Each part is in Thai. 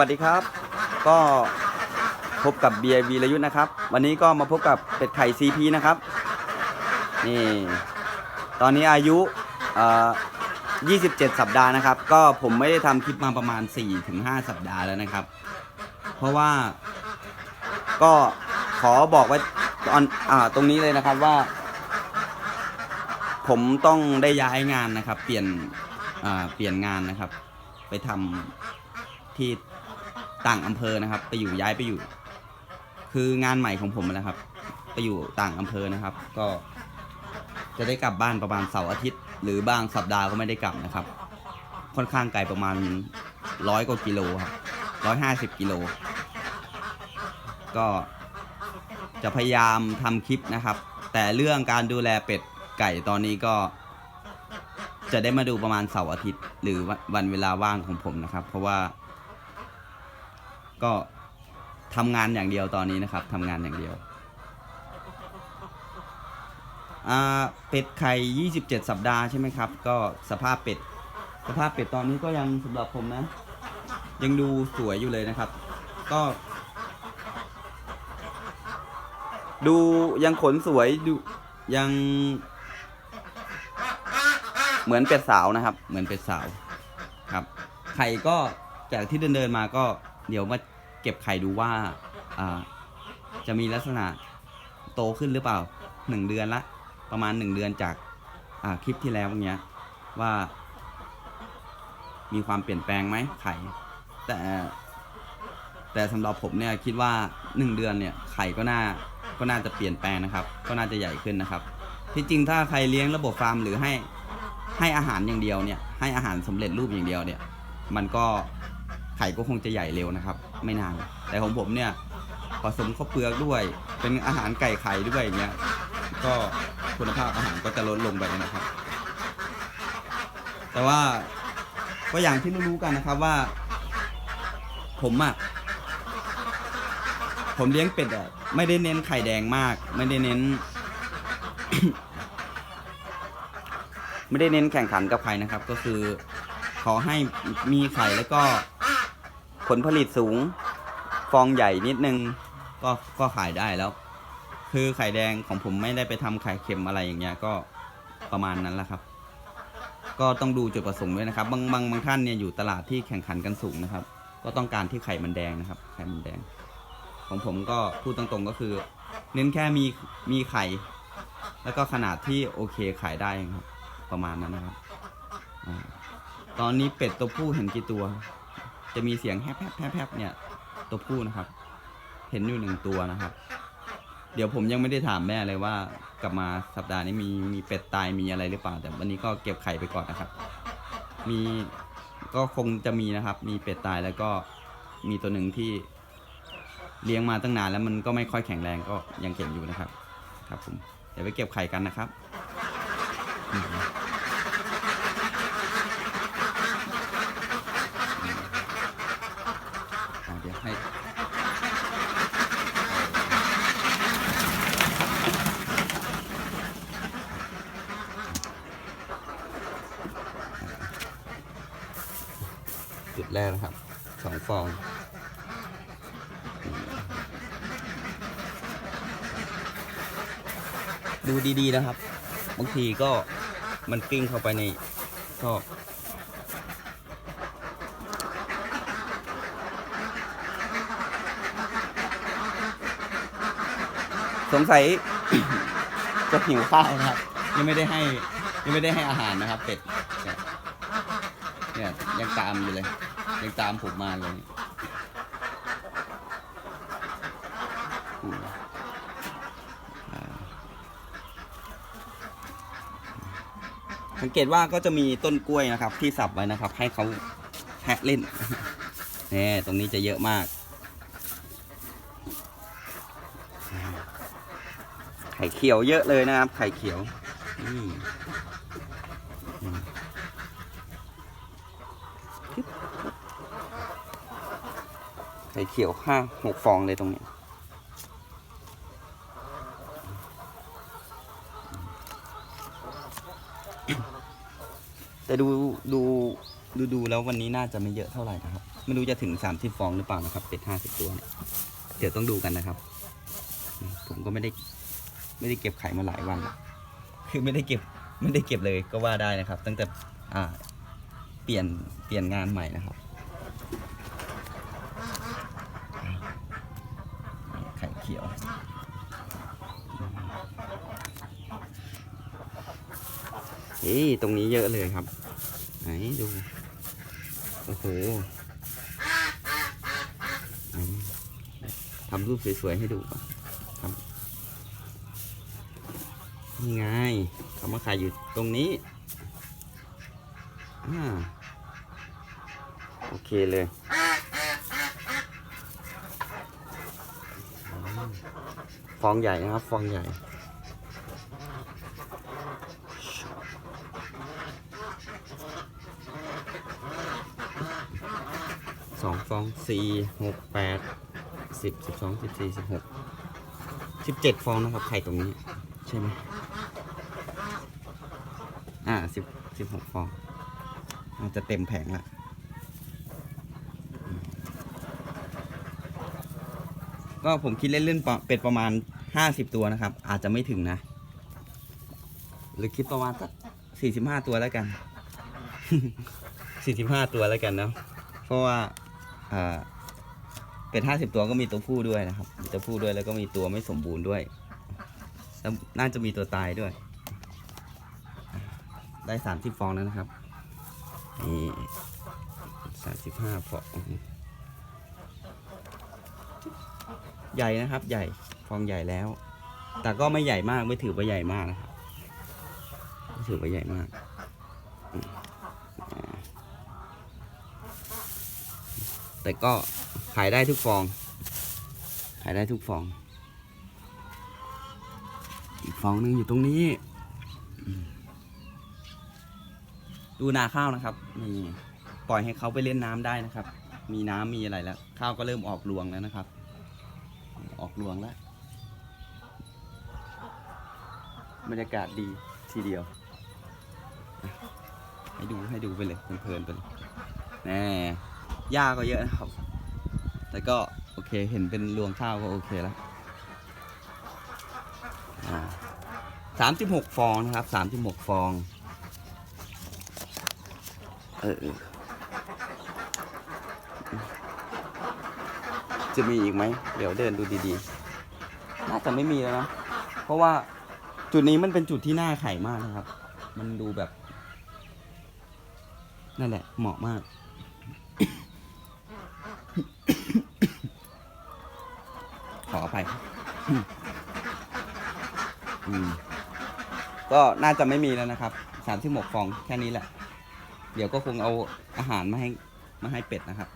วัสดีครับ ก็พบกับเบียร์วีรยุทธ์นะครับ วันนี้ก็มาพบกับเป็ดไข่ซีพีนะครับ นี่ ตอนนี้อายุเอ่อ27 สัปดาห์นะครับ ก็ผมไม่ได้ทำคลิปมาประมาณ 4-5 สัปดาห์แล้วนะครับ เพราะว่าก็ขอบอกไว้ตอนอ่าตรงนี้เลยนะครับว่า ผมต้องได้ย้ายงานนะครับ เปลี่ยนอ่าเปลี่ยนงานนะครับ ไปทำที่ ต่างอำเภอนะครับ ไปอยู่ย้ายไปอยู่ คืองานใหม่ของผมนะครับ ไปอยู่ต่างอำเภอนะครับ ก็ จะได้กลับบ้านประมาณเสาร์อาทิตย์ หรือบางสัปดาห์ก็ไม่ได้กลับนะครับ ค่อนข้างไกลประมาณร้อยกว่ากิโลครับร้อยห้าสิบกิโลก็จะพยายามทำคลิปนะครับ แต่เรื่องการดูแลเป็ดไก่ตอนนี้ก็ จะได้มาดูประมาณเสาร์อาทิตย์ หรือวันเวลาว่างของผมนะครับ เพราะว่า ก็ทำงานอย่างเดียวตอนนี้นะครับทำงานอย่างเดียวอ่าเป็ดไข่ 27 สัปดาห์ใช่ไหมครับ ก็สภาพเป็ด สภาพเป็ดตอนนี้ก็ยังสำหรับผมนะ ยังดูสวยอยู่เลยนะครับ ก็ ดูยังขนสวยดูยัง เหมือนเป็ดสาวนะครับ เหมือนเป็ดสาวครับ ไข่ก็จากที่เดินเดินมาก็ เดี๋ยวมาเก็บไข่ดูว่าจะมีลักษณะโตขึ้นหรือเปล่าหนึ่งเดือนละประมาณหนึ่งเดือนจากาคลิปที่แล้วเนี้ยว่า มีความเปลี่ยนแปลงไหมไข่แต่แต่สำหรับผมเนี่ยคิดว่าหนึ่งเดือนเนี่ยไข่ก็น่าก็น่าจะเปลี่ยนแปลงนะครับ ก็น่าจะใหญ่ขึ้นนะครับที่จริงถ้าใครเลี้ยงระบบฟาร์มหรือให้ให้อาหารอย่างเดียวเนี่ยให้อาหารสำเร็จรูปอย่างเดียวเนี่ย มันก็ ไข่ก็คงจะใหญ่เร็วนะครับ ไม่นาน แต่ของผมเนี่ยผสมข้าวเปลือกด้วย เป็นอาหารไก่ไข่ด้วยอย่างเงี้ย ก็คุณภาพอาหารก็จะลดลงไปนะครับ แต่ว่าก็อย่างที่รู้ๆกันนะครับว่า ผมอะผมเลี้ยงเป็ดอะไม่ได้เน้นไข่แดงมาก ไม่ได้เน้น ไม่ได้เน้นแข่งขันกับใครนะครับ ก็คือ ขอให้มีไข่แล้วก็ ผลผลิตสูง ฟองใหญ่นิดนึง ก็ก็ขายได้แล้ว คือไข่แดงของผมไม่ได้ไปทำไข่เค็มอะไรอย่างเงี้ยก็ประมาณนั้นแหละครับ ก็ต้องดูจุดประสงค์ด้วยนะครับ บางบางบางท่านเนี่ยอยู่ตลาดที่แข่งขันกันสูงนะครับ ก็ต้องการที่ไข่มันแดงนะครับ ไข่มันแดง ของผมก็พูดตรงๆก็คือ เน้นแค่มีมีไข่ แล้วก็ขนาดที่โอเคขายได้ครับ ประมาณนั้นนะครับอตอนนี้เป็ดตัวผู้เห็นกี่ตัว จะมีเสียงแฮบแฮบแฮบแฮบเนี่ยตัวผู้นะครับ เห็นอยู่หนึ่งตัวนะครับ เดี๋ยวผมยังไม่ได้ถามแม่เลยว่ากลับมาสัปดาห์นี้มีมีเป็ดตายมีอะไรหรือเปล่า แต่วันนี้ก็เก็บไข่ไปก่อนนะครับ มีก็คงจะมีนะครับ มีเป็ดตายแล้วก็มีตัวหนึ่งที่เลี้ยงมาตั้งนานแล้วมันก็ไม่ค่อยแข็งแรงก็ยังเก็บอยู่นะครับ ครับผมเดี๋ยวไปเก็บไข่กันนะครับอืมอ่าเดี๋ยวให้ จุดแรกนะครับสองฟองดูดีๆนะครับ บางทีก็มันกิ้งเข้าไปในซอสงสัยจะหิวข้าวนะครับ ยังไม่ได้ให้ยังไม่ได้ให้อาหารนะครับเป็ดเนี่ยยังตามอยู่เลย ยังตามผมมาเลยสังเกตว่าก็จะมีต้นกล้วยนะครับ ที่สับไว้นะครับ ให้เขาแฮะเล่นนี่ตรงนี้จะเยอะมากไข่เขียวเยอะเลยนะครับ ไข่เขียวอืมอืม ไข่เขียวห้าหกฟองเลยตรงนี้ แต่ดูดูดูดูแล้ววันนี้น่าจะไม่เยอะเท่าไหร่นะครับ ไม่รู้จะถึงสามสิบฟองหรือเปล่านะครับ เป็ดห้าสิบตัวเนี่ยเดี๋ยวต้องดูกันนะครับ ผมก็ไม่ได้ไม่ได้เก็บไข่มาหลายวันละคือไม่ได้เก็บไม่ได้เก็บเลยก็ว่าได้นะครับ ตั้งแต่อ่าเปลี่ยนเปลี่ยนงานใหม่นะครับ ไข่เขียว เฮ้ยตรงนี้เยอะเลยครับ ไหนดู โอ้โหทำรูปสวยๆให้ดูครับนี่ไงเขามาขายอยู่ตรงนี้อ่าโอเคเลยฟองใหญ่นะครับ ฟองใหญ่ สองฟองสี่หกแปดสิบสิบสองสิบสี่สิบหกสิบเจ็ดฟองนะครับไข่ตรงนี้ใช่ไหมอ่าสิบสิบหกฟองอาจจะเต็มแผงละก็ผมคิดเล่นๆเป็ดประมาณห้าสิบตัวนะครับ อาจจะไม่ถึงนะ หรือคิดประมาณสักสี่สิบห้าตัวแล้วกันสี่สิบห้าตัวแล้วกันเนาะเพราะว่า เป็นห้าสิบตัวก็มีตัวผู้ด้วยนะครับมีตัวผู้ด้วยแล้วก็มีตัวไม่สมบูรณ์ด้วยแล้วน่าจะมีตัวตายด้วย ได้สามสิบฟองแล้วนะครับนี่สามสิบห้าฟองใหญ่นะครับ ใหญ่ฟองใหญ่แล้ว แต่ก็ไม่ใหญ่มากไม่ถือว่าใหญ่มากนะครับไม่ถือว่าใหญ่มาก แต่ก็ขายได้ทุกฟอง ขายได้ทุกฟอง อีกฟองหนึงอยู่ตรงนี้ ดูนาข้าวนะครับนี่ปล่อยให้เขาไปเล่นน้ำได้นะครับ มีน้ำมีอะไรแล้ว ข้าวก็เริ่มออกรวงแล้วนะครับ ออกรวงแล้วบรรยากาศดีทีเดียว ให้ดูให้ดูไปเลยเพลินๆไปเลยแน่ หญ้าก็เยอะนะครับ แต่ก็โอเคเห็นเป็นรวงข้าวก็โอเคแล้วสามสิบหกฟองนะครับสามสิบหกฟองเออจะมีอีกไหม เดี๋ยวเดินดูดีๆ น่าจะไม่มีแล้วนะ เพราะว่าจุดนี้มันเป็นจุดที่น่าไข่มากนะครับ มันดูแบบ นั่นแหละ เหมาะมาก ขออภัยอืมอืม ก็น่าจะไม่มีแล้วนะครับสามที่หมกฟองแค่นี้แหละ เดี๋ยวก็คงเอาอาหารมาให้มาให้เป็ดนะครับ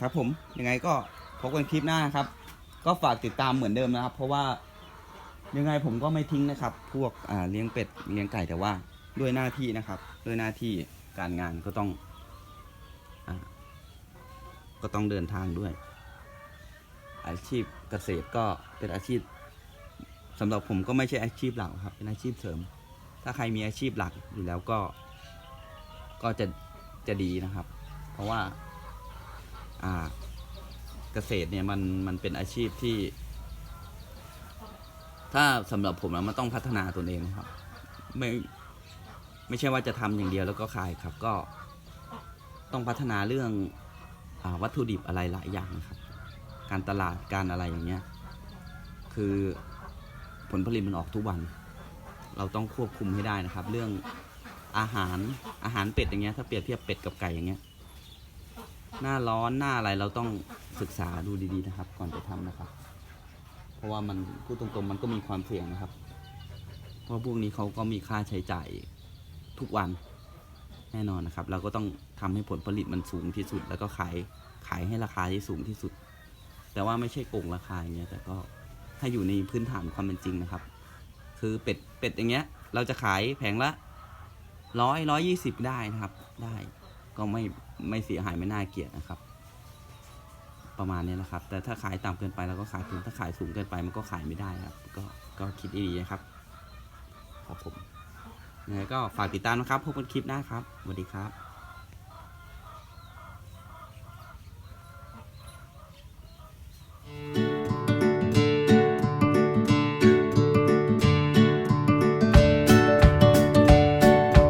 ครับผมยังไงก็พบกันคลิปหน้าครับ ก็ฝากติดตามเหมือนเดิมนะครับ เพราะว่ายังไงผมก็ไม่ทิ้งนะครับ พวกเลี้ยงเป็ดเลี้ยงไก่แต่ว่าด้วยหน้าที่นะครับ ด้วยหน้าที่การงานก็ต้องอก็ต้องเดินทางด้วย อาชีพเกษตรก็เป็นอาชีพสำหรับผมก็ไม่ใช่อาชีพหลักครับ เป็นอาชีพเสริม ถ้าใครมีอาชีพหลักอยู่แล้วก็ ก็จะจะดีนะครับ เพราะว่าอ่าเกษตรเนี่ยมันมันเป็นอาชีพที่ ถ้าสำหรับผมแล้วมันต้องพัฒนาตนเองครับ ไม่ไม่ใช่ว่าจะทำอย่างเดียวแล้วก็ขายครับก็ต้องพัฒนาเรื่องอวัตถุดิบอะไรหลายอย่างนะครับ การตลาดการอะไรอย่างเงี้ยคือผลผลิตมันออกทุกวัน เราต้องควบคุมให้ได้นะครับ เรื่องอาหารอาหารเป็ดอย่างเงี้ยถ้าเปรียบเทียบเป็ดกับไก่อย่างเงี้ยหน้าร้อนหน้าอะไรเราต้องศึกษาดูดีๆนะครับ ก่อนจะทำนะครับ เพราะว่ามันพูดตรงๆมันก็มีความเสี่ยงนะครับ เพราะพวกนี้เขาก็มีค่าใช้จ่ายทุกวันแน่นอนนะครับ เราก็ต้องทำให้ผลผลิตมันสูงที่สุด แล้วก็ขายขายให้ราคาที่สูงที่สุด แต่ว่าไม่ใช่โกงราคาอย่างเงี้ยแต่ก็ให้อยู่ในพื้นฐานความเป็นจริงนะครับ คือเป็ดเป็ดอย่างเงี้ย เราจะขายแผงละร้อยร้อยยี่สิบได้นะครับ ได้ก็ไม่ไม่เสียหายไม่น่าเกลียดนะครับ ประมาณนี้นะครับ แต่ถ้าขายต่ำเกินไปเราก็ขายถึงถ้าขายสูงเกินไปมันก็ขายไม่ได้ครับ ก็ก็คิดดีๆนะครับครับผมยังไงก็ฝากติดตามนะครับพบกันคลิปหน้าครับสวัสดีครับ